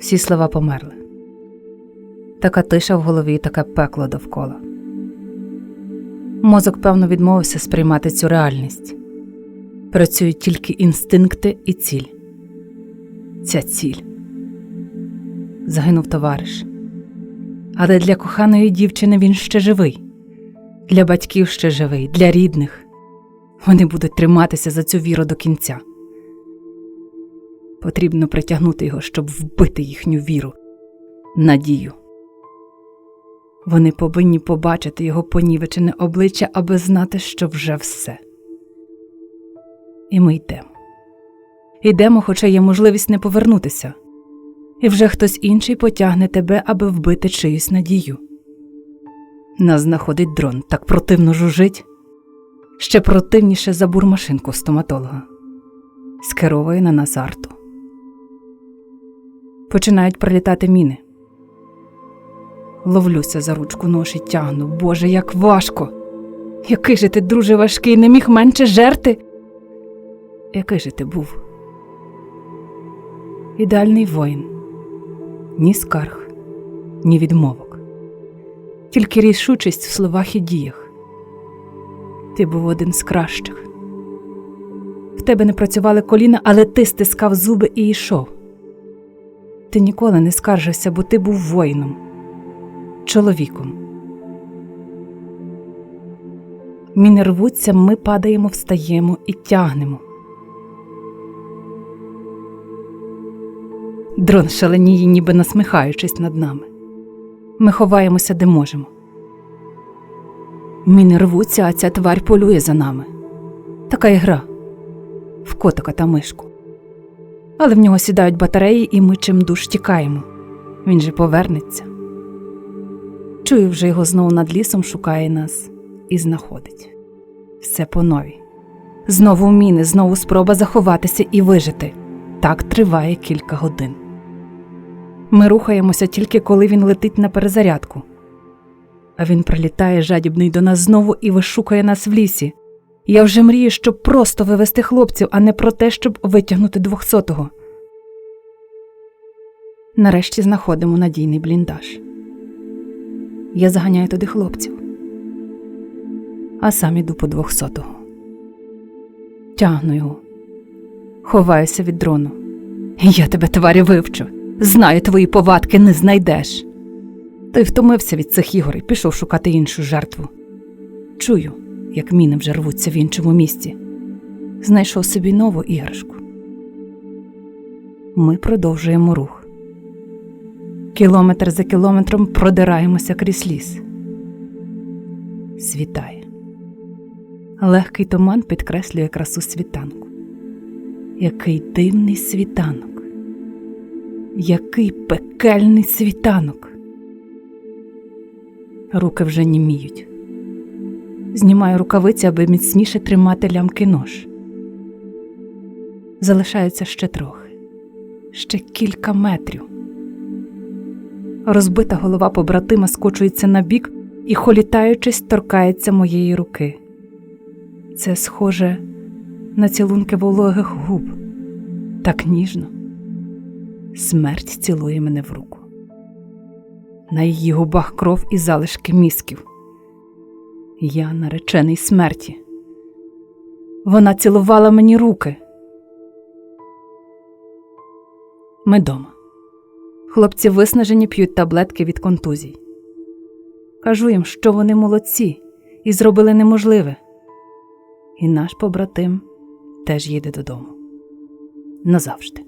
Всі слова померли. Така тиша в голові, таке пекло довкола. Мозок, певно, відмовився сприймати цю реальність. Працюють тільки інстинкти і ціль. Ця ціль. Загинув товариш. Але для коханої дівчини він ще живий, для батьків ще живий, для рідних. Вони будуть триматися за цю віру до кінця. Потрібно притягнути його, щоб вбити їхню віру, надію. Вони повинні побачити його понівечене обличчя, аби знати, що вже все. І ми йдемо. Йдемо, хоча є можливість не повернутися, і вже хтось інший потягне тебе, аби вбити чиюсь надію. Нас знаходить дрон, так противно жужить, ще противніше за бурмашинку стоматолога, скеровує на нас арту. Починають прилітати міни. Ловлюся за ручку ноші тягну. Боже, як важко! Який же ти, друже, важкий, не міг менше жерти? Який же ти був? Ідеальний воїн, ні скарг, ні відмовок, тільки рішучість в словах і діях. Ти був один з кращих. В тебе не працювали коліна, але ти стискав зуби і йшов. Ти ніколи не скаржився, бо ти був воїном, чоловіком. Міни рвуться, ми падаємо, встаємо і тягнемо. Дрон шаленіє, ніби насміхаючись над нами. Ми ховаємося, де можемо. Міни рвуться, а ця тварь полює за нами. Така ігра в котика та мишку. Але в нього сідають батареї, і ми чимдуж тікаємо. Він же повернеться. Чую, вже його знову над лісом шукає нас і знаходить. Все по новій. Знову міни, знову спроба заховатися і вижити. Так триває кілька годин. Ми рухаємося тільки коли він летить на перезарядку. А він прилітає жадібний до нас знову і вишукує нас в лісі. Я вже мрію, щоб просто вивести хлопців, а не про те, щоб витягнути двохсотого. Нарешті знаходимо надійний бліндаж. Я заганяю туди хлопців, а сам іду по двохсотого. Тягну його, ховаюся від дрону. Я тебе, тварі, вивчу. Знаю, твої повадки не знайдеш. Той втомився від цих ігор і пішов шукати іншу жертву. Чую, як міни вже рвуться в іншому місці. Знайшов собі нову іграшку. Ми продовжуємо рух. Кілометр за кілометром продираємося крізь ліс. Світає. Легкий туман підкреслює красу світанку. Який дивний світанок. Який пекельний світанок. Руки вже німіють. Знімаю рукавиці, аби міцніше тримати лямки нож. Залишається ще трохи, ще кілька метрів. Розбита голова побратима скочується на бік і, холітаючись, торкається моєї руки. Це схоже на цілунки вологих губ, так ніжно. Смерть цілує мене в руку. На її губах кров і залишки мізків. Я наречений смерті. Вона цілувала мені руки. Ми дома. Хлопці виснажені п'ють таблетки від контузій. Кажу їм, що вони молодці і зробили неможливе. І наш побратим теж їде додому назавжди.